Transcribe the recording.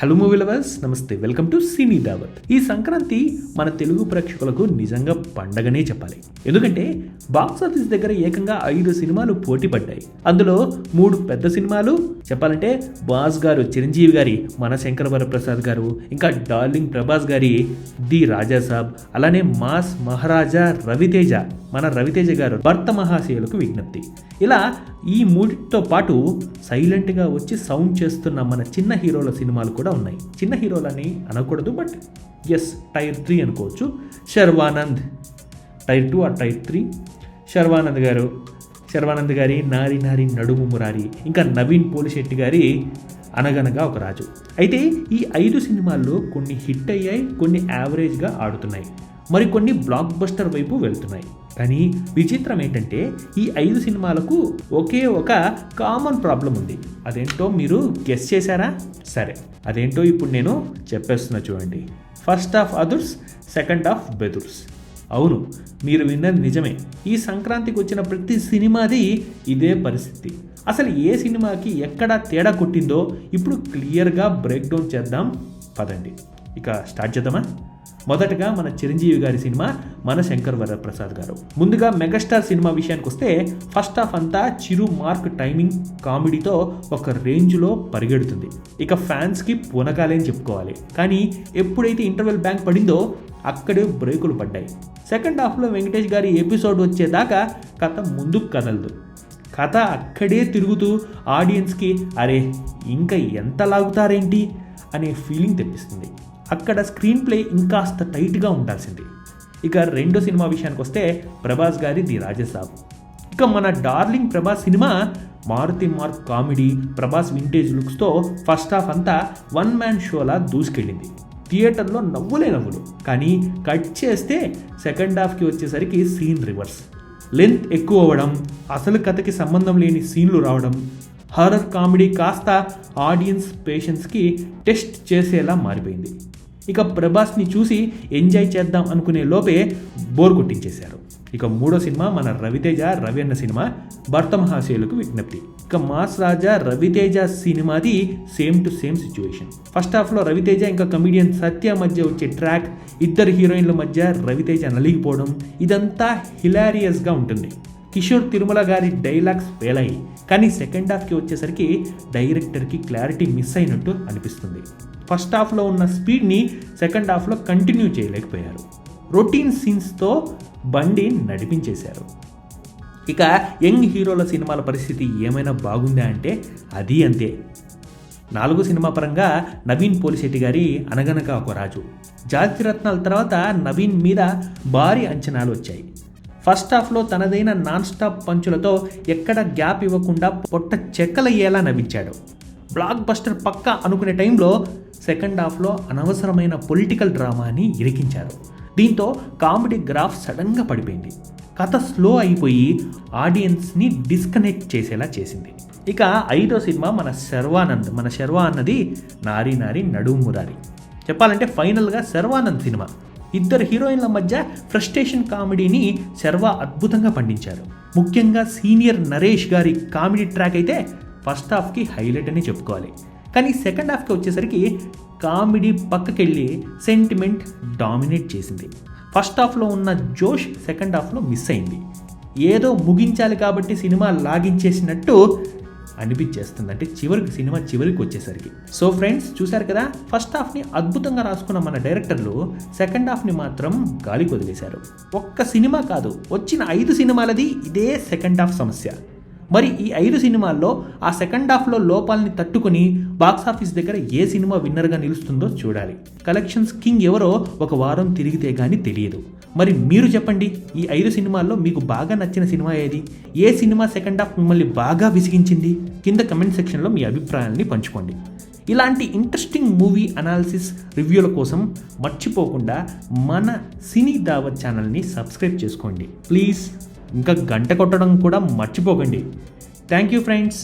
Hello movie lovers నమస్తే. Welcome to సినీ దావత్ ఈ సంక్రాంతి మన తెలుగు ప్రేక్షకులకు నిజంగా పండగనే చెప్పాలి. ఎందుకంటే బాక్స్ ఆఫీస్ దగ్గర ఏకంగా ఐదు సినిమాలు పోటీ పడ్డాయి. అందులో మూడు పెద్ద సినిమాలు చెప్పాలంటే బాస్ గారు చిరంజీవి గారి మన శంకర వరప్రసాద్ గారు ఇంకా డార్లింగ్ ప్రభాస్ గారి ది రాజా సాబ్ అలానే మాస్ మహారాజా రవితేజ. మన రవితేజ గారు భర్త మహాశయులకు విజ్ఞప్తి. ఇలా ఈ మూడితో పాటు సైలెంట్గా వచ్చి సౌండ్ చేస్తున్న మన చిన్న హీరోల సినిమాలు కూడా ఉన్నాయి. చిన్న హీరోలని అనకూడదు బట్ ఎస్ టైర్ త్రీ అనుకోవచ్చు. శర్వానంద్ టైర్ టూ ఆ టైర్ త్రీ. శర్వానంద్ గారు శర్వానంద్ గారి నారి నారి నడుము మురారి ఇంకా నవీన్ పోలిశెట్టి గారి అనగనగా ఒక రాజు. అయితే ఈ ఐదు సినిమాల్లో కొన్ని హిట్ అయ్యాయి కొన్ని యావరేజ్గా ఆడుతున్నాయి. మరికొన్ని బ్లాక్ బస్టర్ వైపు వెళ్తున్నాయి. కానీ విచిత్రం ఏంటంటే ఈ ఐదు సినిమాలకు ఒకే ఒక కామన్ ప్రాబ్లం ఉంది. అదేంటో మీరు గెస్ చేశారా? సరే. అదేంటో ఇప్పుడు నేను చెప్పేస్తున్నా చూడండి. ఫస్ట్ ఆఫ్ అదుర్స్ సెకండ్ ఆఫ్ బెదుర్స్. అవును మీరు విన్నది నిజమే. ఈ సంక్రాంతికి వచ్చిన ప్రతి సినిమాది ఇదే పరిస్థితి. అసలు ఏ సినిమాకి ఎక్కడ తేడా కొట్టిందో ఇప్పుడు క్లియర్గా బ్రేక్ డౌన్ చేద్దాం. పదండి. ఇక స్టార్ట్ చేద్దామా? మొదటగా మన చిరంజీవి గారి సినిమా మన శంకర్ వరప్రసాద్ గారు. ముందుగా మెగాస్టార్ సినిమా విషయానికి వస్తే ఫస్ట్ హాఫ్ అంతా చిరు మార్క్ టైమింగ్ కామెడీతో ఒక రేంజ్లో పరిగెడుతుంది. ఇక ఫ్యాన్స్కి పునకాలే అని చెప్పుకోవాలి. కానీ ఎప్పుడైతే ఇంటర్వెల్ బ్యాంక్ పడిందో అక్కడే బ్రేకులు పడ్డాయి. సెకండ్ హాఫ్లో వెంకటేష్ గారి ఎపిసోడ్ వచ్చేదాకా కథ ముందుకు కదలదు. కథ అక్కడే తిరుగుతూ ఆడియన్స్కి అరే ఇంకా ఎంత లాగుతారేంటి? అనే ఫీలింగ్ తెప్పిస్తుంది. అక్కడ స్క్రీన్ ప్లే ఇంకాస్త టైట్గా ఉండాల్సింది. ఇక రెండో సినిమా విషయానికి వస్తే ప్రభాస్ గారి ది రాజసాబ్. ఇక మన darling Prabhas cinema Maruthi mark comedy Prabhas vintage లుక్స్తో first half అంతా వన్ మ్యాన్ షోలా దూసుకెళ్ళింది. థియేటర్లో నవ్వులే నవ్వులు. కానీ కట్ చేస్తే సెకండ్ హాఫ్కి వచ్చేసరికి సీన్ రివర్స్ లెంత్ ఎక్కువ అవ్వడం అసలు కథకి సంబంధం లేని సీన్లు రావడం హారర్ కామెడీ కాస్త ఆడియన్స్ పేషెన్స్కి టెస్ట్ చేసేలా మారిపోయింది. ఇక ప్రభాస్ని చూసి ఎంజాయ్ చేద్దాం అనుకునే లోపే బోర్ కొట్టించేశారు. ఇక మూడో సినిమా మన రవితేజ రవి అన్న సినిమా భర్త మహాశయులకు విజ్ఞప్తి. ఇక mass Raja Raviteja సినిమాది same to same situation. First హాఫ్లో రవితేజ ఇంకా కమిడియన్ సత్య మధ్య వచ్చే ట్రాక్ ఇద్దరు హీరోయిన్ల మధ్య రవితేజ నలిగిపోవడం ఇదంతా హిలారియస్గా ఉంటుంది. కిషోర్ తిరుమల గారి డైలాగ్స్ వేలాయి కానీ సెకండ్ హాఫ్కి వచ్చేసరికి డైరెక్టర్కి క్లారిటీ మిస్ అయినట్టు అనిపిస్తుంది. ఫస్ట్ హాఫ్లో ఉన్న స్పీడ్ని సెకండ్ హాఫ్లో కంటిన్యూ చేయలేకపోయారు. రొటీన్ సీన్స్తో బండి నడిపించేశారు. ఇక యంగ్ హీరోల సినిమాల పరిస్థితి ఏమైనా బాగుందా అంటే అది అంతే. నాలుగు సినిమా పరంగా నవీన్ పోలిశెట్టి గారి అనగనక ఒక రాజు. జాతిరత్నాల తర్వాత నవీన్ మీద భారీ అంచనాలు వచ్చాయి. ఫస్ట్ హాఫ్లో తనదైన నాన్ స్టాప్ పంచులతో ఎక్కడ గ్యాప్ ఇవ్వకుండా పొట్ట చెక్కలయ్యేలా నవ్వించాడు. బ్లాక్ బస్టర్ పక్క అనుకునే టైంలో సెకండ్ హాఫ్లో అనవసరమైన పొలిటికల్ డ్రామాని ఇరికించారు. దీంతో కామెడీ గ్రాఫ్ సడన్గా పడిపోయింది. కథ స్లో అయిపోయి ఆడియన్స్ని డిస్కనెక్ట్ చేసేలా చేసింది. ఇక ఐదో సినిమా మన శర్వానంద్ మన శర్వా అన్నది నారి నారి నడుము మురారి. చెప్పాలంటే ఫైనల్గా శర్వానంద్ సినిమా. ఇద్దరు హీరోయిన్ల మధ్య ఫ్రస్ట్రేషన్ కామెడీని శర్వా అద్భుతంగా పండించారు. ముఖ్యంగా సీనియర్ నరేష్ గారి కామెడీ ట్రాక్ అయితే ఫస్ట్ హాఫ్కి హైలైట్ అని చెప్పుకోవాలి. కానీ సెకండ్ హాఫ్కి వచ్చేసరికి కామెడీ పక్కకెళ్ళి సెంటిమెంట్ డామినేట్ చేసింది. ఫస్ట్ హాఫ్లో ఉన్న జోష్ సెకండ్ హాఫ్లో మిస్ అయింది. ఏదో ముగించాలి కాబట్టి సినిమా లాగించేసినట్టు అనిపించేస్తుంది అంటే చివరికి సినిమా చివరికి వచ్చేసరికి. సో ఫ్రెండ్స్ చూశారు కదా? ఫస్ట్ హాఫ్ని అద్భుతంగా రాసుకున్న మన డైరెక్టర్లు సెకండ్ హాఫ్ని మాత్రం గాలికి వదిలేశారు. ఒక్క సినిమా కాదు వచ్చిన ఐదు సినిమాలది ఇదే సెకండ్ హాఫ్ సమస్య. మరి ఈ ఐదు సినిమాల్లో ఆ సెకండ్ హాఫ్లో లోపాలని తట్టుకుని బాక్స్ ఆఫీస్ దగ్గర ఏ సినిమా విన్నర్గా నిలుస్తుందో చూడాలి. కలెక్షన్స్ కింగ్ ఎవరో ఒక వారం తిరిగితే కానీ తెలియదు. మరి మీరు చెప్పండి ఈ ఐదు సినిమాల్లో మీకు బాగా నచ్చిన సినిమా ఏది? ఏ సినిమా సెకండ్ హాఫ్ మిమ్మల్ని బాగా విసిగించింది? కింద కమెంట్ సెక్షన్లో మీ అభిప్రాయాన్ని పంచుకోండి. ఇలాంటి ఇంట్రెస్టింగ్ మూవీ అనాలిసిస్ రివ్యూల కోసం మర్చిపోకుండా మన సినీ దావత్ ఛానల్ని సబ్స్క్రైబ్ చేసుకోండి. ప్లీజ్ ఇంకా గంట కొట్టడం కూడా మర్చిపోకండి. Thank you friends.